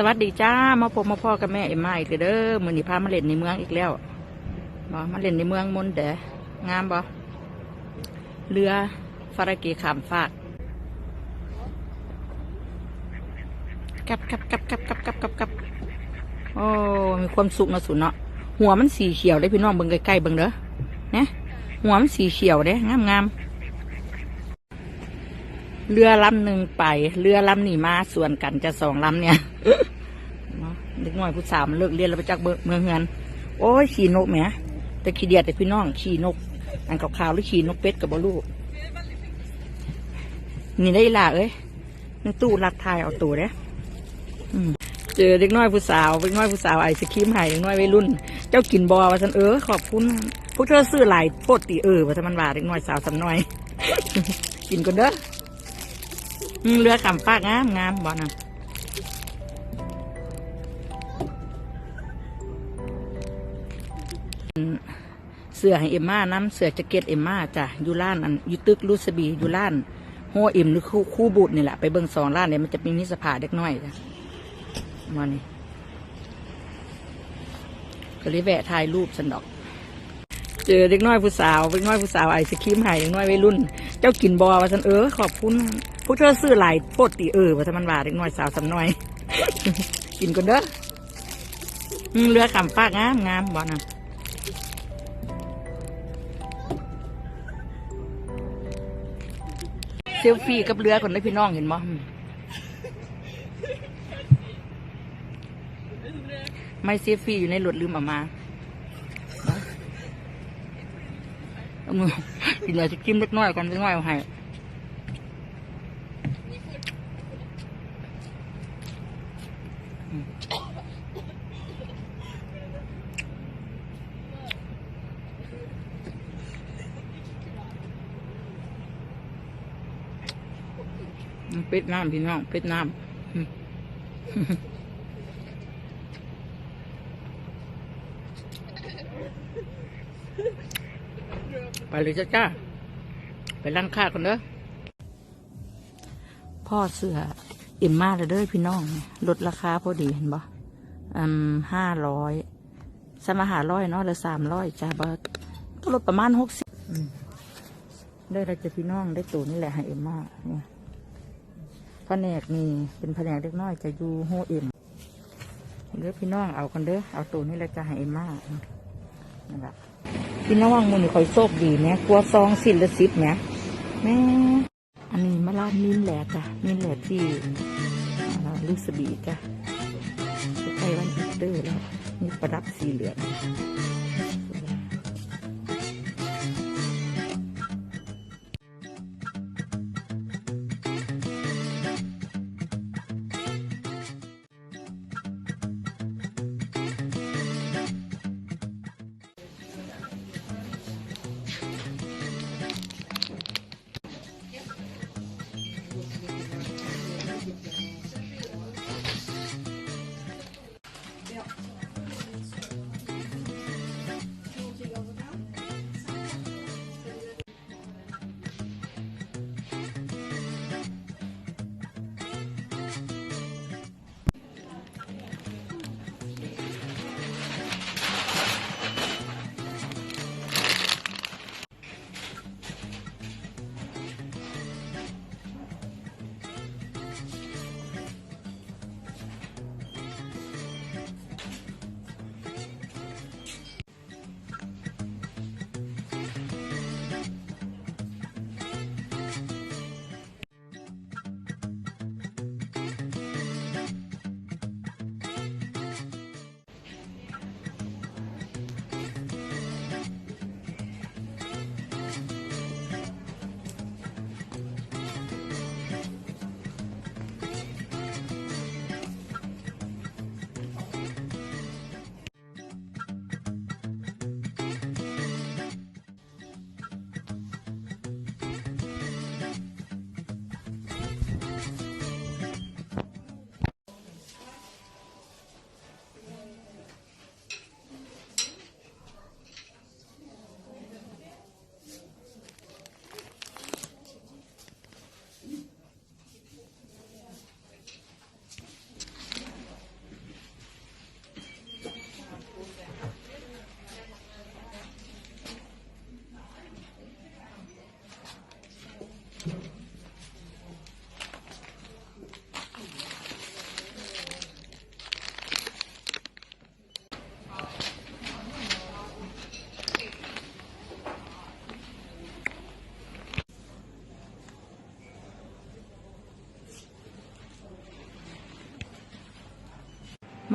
สวัสดีจ้ามาพบมาพ่อกับแม่เอ็มมาอีกเด้อมือนี้พามาเล่นในเมืองอีกแล้วบ่มาเล่นในเมืองมนเดงามบ่เรือฟาราเกขามฟากกับกับกับกับกับกับกับกับโอ้มีความสุขนะสุนเนาะหัวมันสีเขียวได้พี่น้องเบิ่งใกล้ๆเบิ่งเด้อเนี่ยหัวมันสีเขียวเด้งามงามเรือลำหนึ่งไป เรือลำนี่มาส่วนกันจะสองลำเนี่ย เนาะเด็กน้อยผู้สาวมันเลิกเรียนแล้วไปจากเมืองเฮือนโอ้ยขี่นกแหมแต่ขี้เดียดแต่พี่น้องขี่นก อันขาวๆหรือขี่นกเป็ดกับบลูกนี่ได้ละเอ้ยในตู้รักทายเอาตัวเด้อืมเจอเด็กน้อยผู้สาวเด็กน้อยผู้สาวไอศครีมให้เด็กน้อยวัยรุ่น เจ้ากินบอว่าฉันเออขอบคุณพวกเธอซื้อหลายโพดตีเออว่าฉันมันว่าเด็กน้อยสาวสำน้อย กินกันเด้อเรือขำฟากงามงามบอนะ เสื้อให้เอ็มม่าน้ำเสื้อแจ็คเก็ตเอ็มม่าจ้ะอยู่ร้านอันอยู่ตึกลูสบีอยู่ร้านโฮเอ็มหรือคู่คู่บูดนี่แหละไปเบิ่งสองร้านเนี่ยมันจะมีมิสภาเด็กน้อยจ้ะมานี่ก็เลยแวะถ่ายรูปสันดอก เจอเด็กน้อยผู้สาวเด็กน้อยผู้สาวไอศครีมให้เด็กน้อยวัยรุ่น เจ้ากินบอว่าฉันเออขอบคุณพวกเธอซื้อหลายโพดตีเออว่าฉันมันว่าเด็กน้อยสาวสำน้อย กินกันเด้อเรือขำฟากงามงามบอนะ เซลฟี่กับเรือก่อนนะพี่น้องเห็นมั้ไม่เซลฟี่อยู่ในรถลืมออกมาเอามือกินอะไรจะกินเล็กน้อยก่อนเล็กน้อยเอาให้ เป็ดน้ำพี่น้องเป็ดน้ำไปเลยจ้าจ้าไปล้างค่ากันเด้อพ่อเสือเอ็มมาเลยเด้อพี่น้องลดราคาพอดีเห็นบ่อืมห้าร้อยสมาหาร้อยเนาะหรือสามร้อยจ้าบิร์ก็ลดประมาณหกสิบได้เราจะพี่น้องได้ตัวนี่แหละให้เอ็มมาเนี่ย แผนกนี่เป็นแผนกเล็กน้อยจะอยู่โฮเอ็มเด้อพี่น้องเอากันเด้อเอาตัวนี้แล้วจะให้เอ็มมานั่นแหละพี่น้องมันนี่คอยโชคดีเนี่ยกลัวซองสินละสิบเนี่ยแม่อันนี้มาลามินแหลกจ้ะมินแหลกที่อ่าลูกสบีจ้ะใกล้วันอีสเตอร์แล้วนี่ประดับสีเหลือง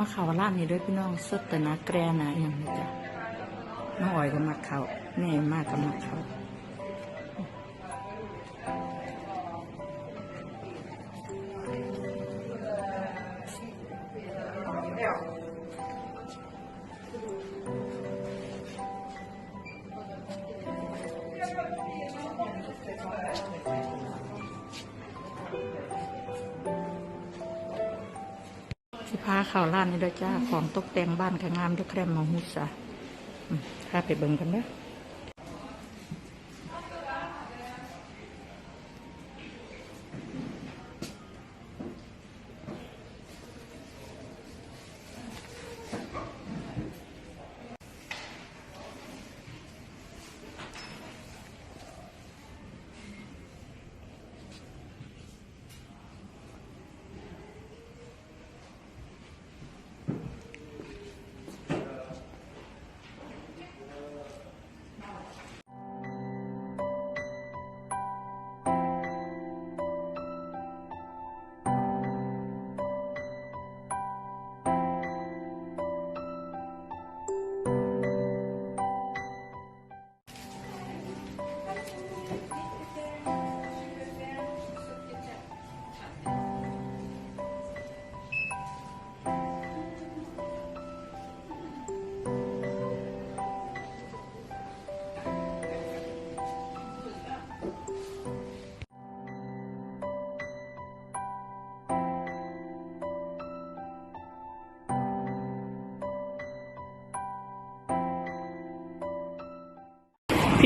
มาเขาร้านนี่ด้วยพี่น้องสดแต่นะแกรนะอย่างนี้จ้ะน้องอ่อยกับมาเขาแม่มากกับมาเขา สิพาข่าวล้านนี่ด้วยจ้า ของตกแต่งบ้านก็งามด้วยแครมมาฮุสะอืมพาไปเบิ่งกันเด้อ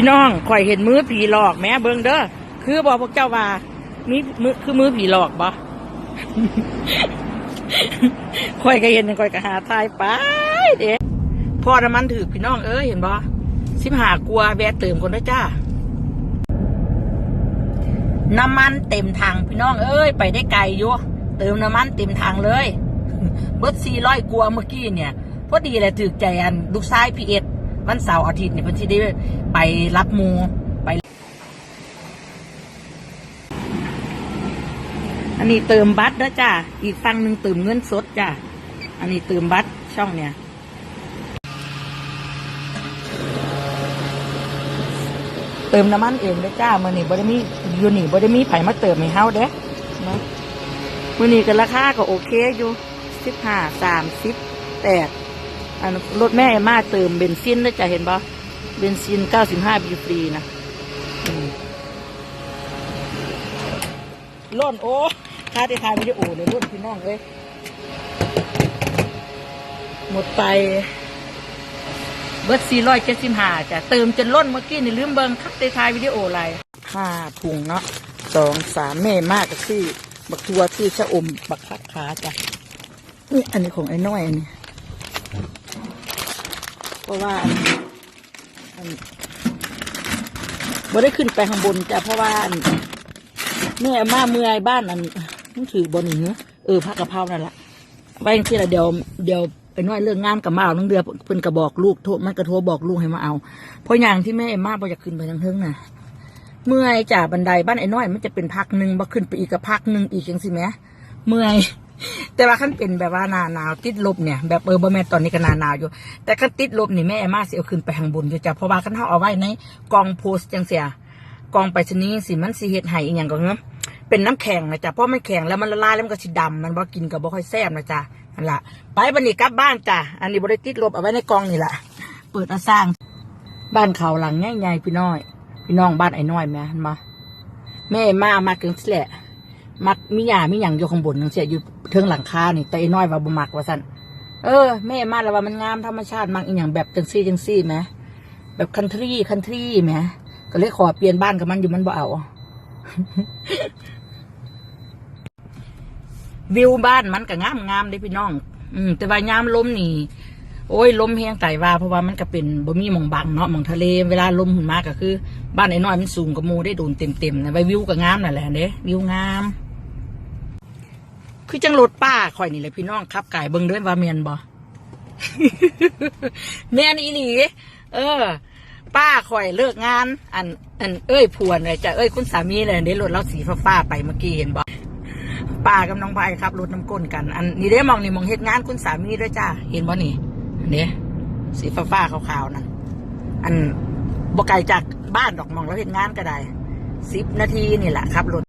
พี่น้องข่อยเห็นมือผีหลอกแม่เบิ่งเด้อคือบอกพวกเจ้าว่ามีมือคือมือผีหลอกบ่ข่อยก็เห็นข่อยก็หาทายไปเด้พอน้ำมันถือพี่น้องเอ้ยเห็นบ่สิบหากลัวแวะเติมคนด้วยจ้าน้ำมันเต็มถังพี่น้องเอ้ยไปได้ไกลอยู่เติมน้ำมันเต็มถังเลยเบิดสี่ร้อยกลัวเมื่อกี้เนี่ยพอดีเลยถือใจอันลูกชายพี่เอส วันเสาร์อาทิตย์เนี่เพื่นที่ได้ไปรับมูไป อันนี้เติมบัตรนะจ้าอีกฝั่งหนึ่งเติมเงินสดจ้าอันนี้เติมบัตรช่องเนี่ยเติมน้ำมันเองเด้จ้ามื้อนี้บ่ไดมีอยู่นี่บ่ไดมี่ไผ่มาเติมให้เฮาเด้เนาะมื้อนี้ก็ราคาก็โอเคอยู่สิบห้าสามสิบแปด อันรถแม่มาเติมเบนซินแล้วจะเห็นบ่เบนซินเก้าสิบห้าบีฟรีนะล่นโอ้ค่าได้ถ่ายวิดีโอเลยล่นพี่น้องเลยหมดไป เบิร์ดสี่ร้อยเจ็ดสิบห้าจ้ะเติมจนล้นเมื่อกี้นี่ลืมเบิงคับได้ถ่ายวิดีโออะไรห้าถุงเนาะสองสามแม่มากก็คือบักทัวคือชะอมบักคักขาจ้ะนี่อันนี้ของไอ้น้อยอันนี้ เพราะว่าอันอันบ่ได้ขึ้นไปข้างบนจ้ะเพราะว่าอันแม่มาเมื่อยบ้านอันมันถือบนหนึ่งเออผักกะเพรานั่นแหละไว้ที่ละเดี๋ยวเดี๋ยวไอ้น้อยเรื่องงานกับมาเอาน้องเดือเพิ่นก็บอกลูกโทรมันก็โทรบอกลูกให้มาเอา เพราะอย่างที่แม่ไอ้มาบ่อยากขึ้นไปทางเทิงน่ะ เมื่อยจากบันไดบ้านไอ้น้อยมันจะเป็นพักหนึ่งบ่ขึ้นไปอีกก็พักหนึ่งอีกจังสิแหมเมื่อย แต่ว่าขั้นเป็นแบบว่าหนาหนาวติดลบเนี่ยแบบเออบ่แม่นตอนนี้ก็หนาหนาวอยู่ แต่ขั้นติดลบนี่แม่ไอ้มาสิเอาขึ้นไปข้างบนอยู่จ้ะเพราะว่าขั้นเฮาเอาไว้ในกองโพสจังเสียกองไปชนีย์สิมันสิเฮ็ดให้อีหยังก็เงะเป็นน้ำแข็งนะจ๊ะเพราะมันแข็งแล้วมันละลายแล้วมันก็สิดำมันบ่กินก็บ่ค่อยแซ่บนะจ๊ะนั่นล่ะไปบัดนี้กลับบ้านจ้ะอันนี้บ่ได้ติดลบเอาไว้ในกองนี่แหละเปิดอาสร้าง บ้านเขาหลังใหญ่ๆพี่น้อย พี่น้องบ้านไอ้น้อยแม่มาแม่มามาเกินสิแหละมักมีหยามีหยังอยู่ข้างบนจังเสียอยู่ เทิงหลังคานี่แต่ไอ้น้อยว่าบ่มักว่าซั่นเออแม่มาแล้วว่ามันงามธรรมชาติมักอีหยังแบบจังซี่จังซี่แหมแบบคันทรีคันทรีแหมก็เลยขอเปลี่ยนบ้านกับมันอยู่มันบ่เอาวิวบ้านมันก็งามงามเลยพี่น้อง อืมแต่ว่ายามลมนี่ โอ้ยลมแห้งไตว่าเพราะว่ามันก็เป็นบ่มีหมองบังเนาะหมองทะเล เวลาลมหุ่นมากก็คือ บ้านไอ้น้อยมันสูงกว่าหมูได้โดนเต็มๆนะไปวิวก็งามนั่นแหละเด้วิวงาม คือจังรถป้าข่อยนี่แหละพี่น้องขับไก่เบิ่งด้วยว่าเมียนบ่แม่นอีหลีเออ ป้าข่อยเลิกงาน อัน อันเอ้ยพวนเลยจะเอ้ยคุณสามีเลยเด้รถเราสีฟ้าๆไปเมื่อกี้เห็นบ่ป้ากับน้องไผ่ครับรถน้ำก้นกัน อันนี้ได้มองนี่มองเฮ็ดงานคุณสามีด้วยจ้าเห็นบ่นี่อันนี้สีฟ้าฟ้าขาวๆนั่นอันบ่ไกลจากบ้านดอกมองแล้วเฮ็ดงานก็ได้สิบนาทีนี่แหละครับรถ